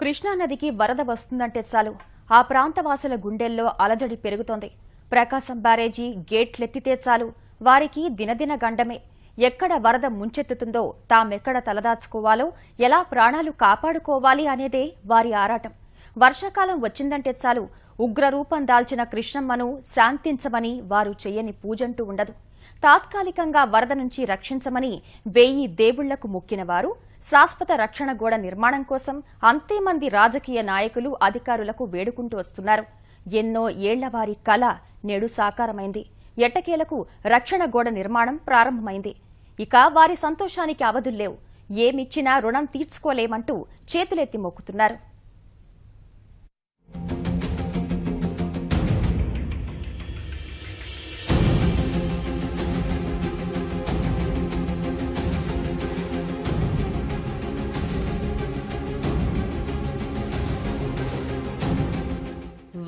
కృష్ణానదికి వరద వస్తుందంటే చాలు. ఆ ప్రాంతవాసుల గుండెల్లో అలజడి పెరుగుతోంది. ప్రకాశం బ్యారేజీ గేట్లెత్తితే చాలు. వారికి దినదిన గండమే. ఎక్కడ వరద ముంచెత్తుతుందో తామెక్కడ తలదాచుకోవాలో ఎలా ప్రాణాలు కాపాడుకోవాలి అనేదే వారి ఆరాటం. వర్షాకాలం వచ్చిందంటే చాలు. ఉగ్రరూపం దాల్చిన కృష్ణమ్మను శాంతించమని వారు చెయ్యని పూజంటూ ఉండదు. తాత్కాలికంగా వరద నుంచి రక్షించమని వేయి దేవుళ్ళకు మొక్కినవారు శాశ్వత రక్షణ గోడ నిర్మాణం కోసం అంతే మంది రాజకీయ నాయకులు అధికారులకు వేడుకుంటూ వస్తున్నారు. ఎన్నో ఏళ్ళవారి కళ కల నేడు సాకారమైంది. ఎట్టకేలకు రక్షణ గోడ నిర్మాణం ప్రారంభమైంది. ఇక వారి సంతోషానికి అవధుల్లేవు ఏమిచ్చినా రుణం తీర్చుకోలేమంటూ చేతులెత్తి మొక్కుతున్నారు.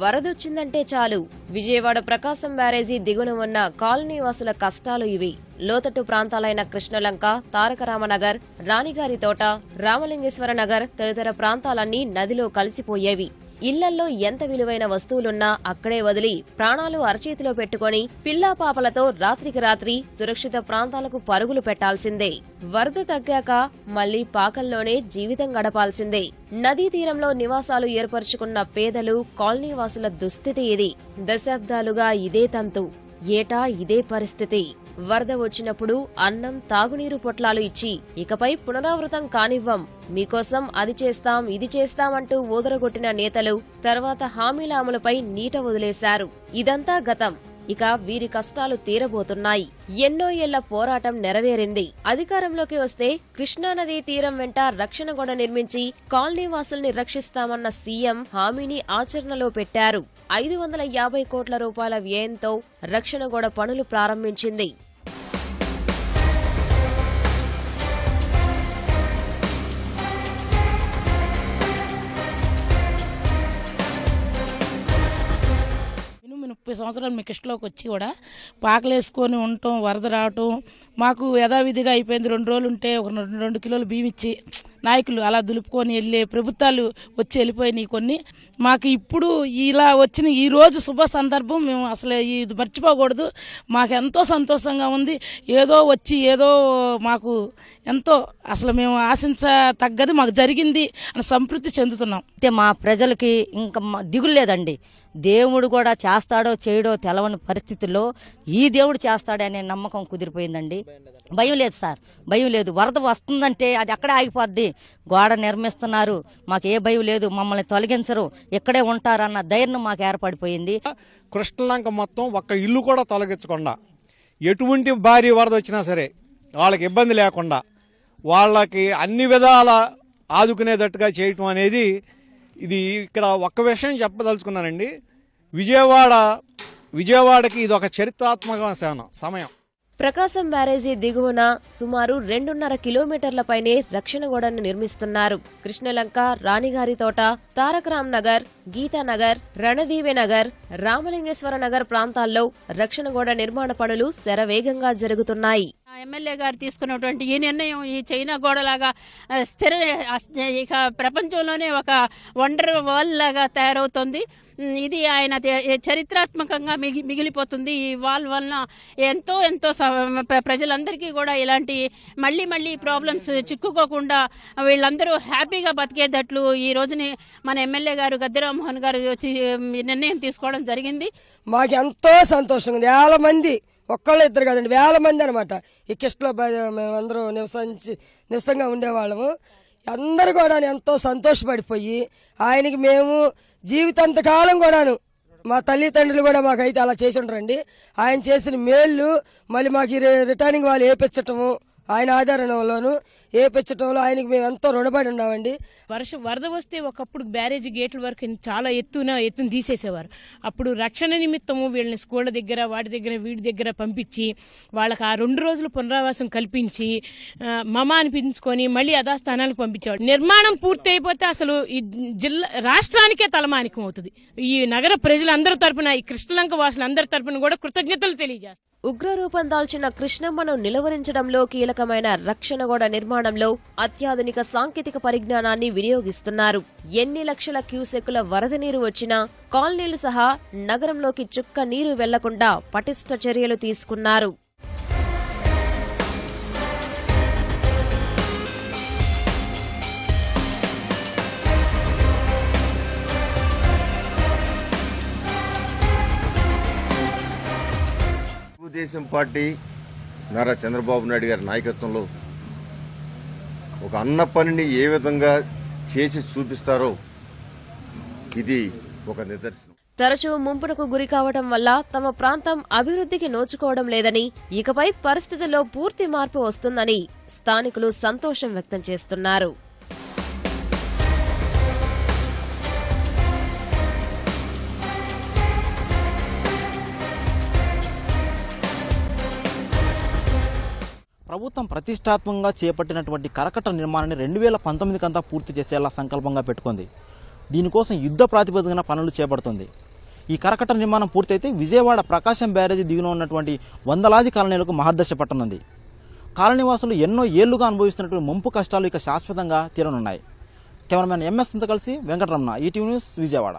వరదొచ్చిందంటే చాలు. విజయవాడ ప్రకాశం బ్యారేజీ దిగున ఉన్న కాలనీ వాసుల కష్టాలు ఇవి. లోతట్టు ప్రాంతాలైన కృష్ణలంక తారకరామనగర్ రాణిగారి తోట రామలింగేశ్వర నగర్ తదితర ప్రాంతాలన్నీ నదిలో కలిసిపోయేవి. ఇళ్ళల్లో ఎంత విలువైన వస్తువులున్నా అక్కడే వదిలి ప్రాణాలు అరచేతిలో పెట్టుకొని పిల్లా పాపలతో రాత్రికి రాత్రి సురక్షిత ప్రాంతాలకు పరుగులు పెట్టాల్సిందే. వరద తగ్గాక మళ్ళీ పాకల్లోనే జీవితం గడపాల్సిందే. నదీ తీరంలో నివాసాలు ఏర్పరచుకున్న పేదలు కాలనీవాసుల దుస్థితి ఇది. దశాబ్దాలుగా ఇదే తంతు. ఏటా ఇదే పరిస్థితి. వరద వచ్చినప్పుడు అన్నం తాగునీరు పొట్లాలు ఇచ్చి ఇకపై పునరావృతం కానివ్వం. మీకోసం అది చేస్తాం ఇది చేస్తామంటూ ఊదరగొట్టిన నేతలు తర్వాత హామీల అమలుపై నీట వదిలేశారు. ఇదంతా గతం. ఇక వీరి కష్టాలు తీరబోతున్నాయి. ఎన్నో ఏళ్ళ పోరాటం నెరవేరింది. అధికారంలోకి వస్తే కృష్ణానదీ తీరం వెంట రక్షణ గొడ నిర్మించి కాలనీ వాసుల్ని రక్షిస్తామన్న సీఎం హామీని ఆచరణలో పెట్టారు. ఐదు వందల యాభై కోట్ల రూపాయల వ్యయంతో రక్షణ గోడ పనులు ప్రారంభించింది. ముప్పై సంవత్సరాలు మీ కిష్టలోకి వచ్చి కూడా పాకలేసుకొని ఉండటం వరద రావటం మాకు యథావిధిగా అయిపోయింది. రెండు రోజులు ఉంటే ఒక రెండు రెండు కిలోలు బియ్యం ఇచ్చి నాయకులు అలా దులుపుకొని వెళ్ళే ప్రభుత్వాలు వచ్చి వెళ్ళిపోయినాయి కొన్ని. మాకు ఇప్పుడు ఇలా వచ్చిన ఈ రోజు శుభ సందర్భం మేము అసలు ఇది మర్చిపోకూడదు. మాకు ఎంతో సంతోషంగా ఉంది. ఏదో వచ్చి ఏదో మాకు ఎంతో అసలు మేము ఆశించ తగ్గది మాకు జరిగింది అని సంతృప్తి చెందుతున్నాం. అయితే మా ప్రజలకి ఇంకా దిగులు లేదండి. దేవుడు కూడా చేస్తాడో చేయడో తెలవని పరిస్థితుల్లో ఈ దేవుడు చేస్తాడనే నమ్మకం కుదిరిపోయిందండి. భయం లేదు సార్ భయం లేదు. వరద వస్తుందంటే అది అక్కడే ఆగిపోద్ది. గోడ నిర్మిస్తున్నారు. మాకు ఏ భయం లేదు. మమ్మల్ని తొలగించరు. ఇక్కడే ఉంటారన్న ధైర్యం మాకు ఏర్పడిపోయింది. కృష్ణలంక మొత్తం ఒక్క ఇల్లు కూడా తొలగించకుండా ఎటువంటి భారీ వరద వచ్చినా సరే వాళ్ళకి ఇబ్బంది లేకుండా వాళ్ళకి అన్ని విధాల ఆదుకునేటట్టుగా చేయటం అనేది ఇది ఇక్కడ ఒక్క విషయం చెప్పదలుచుకున్నానండి. విజయవాడ విజయవాడకి ఇది ఒక చరిత్రాత్మక సమయం. ప్రకాశం బ్యారేజీ దిగువన సుమారు రెండున్నర కిలోమీటర్ల పైనే రక్షణ గోడను నిర్మిస్తున్నారు. కృష్ణలంక రాణిగారి తోట తారకరామ్ నగర్ గీతానగర్ రణదీవె నగర్ రామలింగేశ్వర నగర్ ప్రాంతాల్లో రక్షణ గోడ నిర్మాణ పనులు శరవేగంగా జరుగుతున్నాయి. ఎమ్మెల్యే గారు తీసుకున్నటువంటి ఈ నిర్ణయం ఈ చైనా గోడలాగా స్థిర ఇక ప్రపంచంలోనే ఒక వండర్ వరల్డ్ లాగా తయారవుతుంది. ఇది ఆయన చరిత్రాత్మకంగా మిగి మిగిలిపోతుంది. ఈ వాల్ వలన ఎంతో ఎంతో స- ప్ర- ప్రజలందరికీ కూడా ఇలాంటి మళ్ళీ మళ్ళీ ప్రాబ్లమ్స్ చిక్కుకోకుండా వీళ్ళందరూ హ్యాపీగా బతికేటట్లు ఈ రోజుని మన ఎమ్మెల్యే గారు గద్దెరామ్మోహన్ గారు నిర్ణయం తీసుకోవడం జరిగింది. మాకు ఎంతో సంతోషంగా ఉంది. వేల మంది ఒక్కళ్ళు ఇద్దరు కదండి వేల మంది అనమాట ఈ కిష్టలో మేమందరూ నివసించి నివసంగా ఉండేవాళ్ళము. అందరు కూడా ఎంతో సంతోషపడిపోయి ఆయనకి మేము జీవితాంతకాలం కూడాను మా తల్లిదండ్రులు కూడా మాకైతే అలా చేసి ఉండరండి. ఆయన చేసిన మేళ్ళు మళ్ళీ మాకు రి- రిటర్నింగ్ వాళ్ళు వేపించటము ఆయన ఆధారంలోను ఏపించడంలో ఆయనకి మేము ఎంతో రుణపడి ఉన్నామండి. వర్షం వరద వస్తే ఒకప్పుడు బ్యారేజ్ గేట్ల వరకు చాలా ఎత్తున ఎత్తున తీసేసేవారు. అప్పుడు రక్షణ నిమిత్తము వీళ్ళని స్కూళ్ళ దగ్గర వాటి దగ్గర వీటి దగ్గర పంపించి వాళ్ళకి ఆ రెండు రోజులు పునరావాసం కల్పించి మమ అనిపించుకొని మళ్ళీ యథాస్థానానికి పంపించేవాడు నిర్మాణం పూర్తి అయిపోతే అసలు ఈ జిల్లా రాష్ట్రానికే తలమానికం అవుతుంది ఈ నగర ప్రజలందరి తరపున ఈ కృష్ణలంక వాసులందరి తరపున కూడా కృతజ్ఞతలు తెలియజేస్తారు ఉగ్రరూపం దాల్చిన కృష్ణమ్మను నిలువరించడంలో కీలకమైన రక్షణ గోడ నిర్మాణంలో అత్యాధునిక సాంకేతిక పరిజ్ఞానాన్ని వినియోగిస్తున్నారు. ఎన్ని లక్షల క్యూసెక్కుల వరద నీరు వచ్చినా కాలనీలు సహా నగరంలోకి చుక్క నీరు వెళ్ళకుండా పటిష్ట చర్యలు తీసుకున్నారు. తెలుగుదేశం పార్టీ నారా చంద్రబాబు నాయుడు గారి నాయకత్వంలో ఒక అన్న పనిని ఏ విధంగా చేసి చూపిస్తారో ఇది ఒక నిదర్శనం. తరచూ ముంపునకు గురి కావడం వల్ల తమ ప్రాంతం అభివృద్ధికి నోచుకోవడం లేదని ఇకపై పరిస్థితుల్లో పూర్తి మార్పు వస్తుందని స్థానికులు సంతోషం వ్యక్తం చేస్తున్నారు. ప్రభుత్వం ప్రతిష్టాత్మకంగా చేపట్టినటువంటి కరకట్ట నిర్మాణాన్ని రెండు వేల పంతొమ్మిదికంతా పూర్తి చేసేలా సంకల్పంగా పెట్టుకుంది. దీనికోసం యుద్ధ ప్రాతిపదికన పనులు చేపడుతుంది. ఈ కరకట్ట నిర్మాణం పూర్తయితే విజయవాడ ప్రకాశం బ్యారేజీ దిగున ఉన్నటువంటి వందలాది కాలనీలకు మహర్దశ పట్టనుంది. కాలనీవాసులు ఎన్నో ఏళ్ళుగా అనుభవిస్తున్నటువంటి ముంపు కష్టాలు ఇక శాశ్వతంగా తీరనున్నాయి. కెమెరామెన్ ఎంఎస్తో కలిసి వెంకటరమణ ఈటీవీ న్యూస్ విజయవాడ.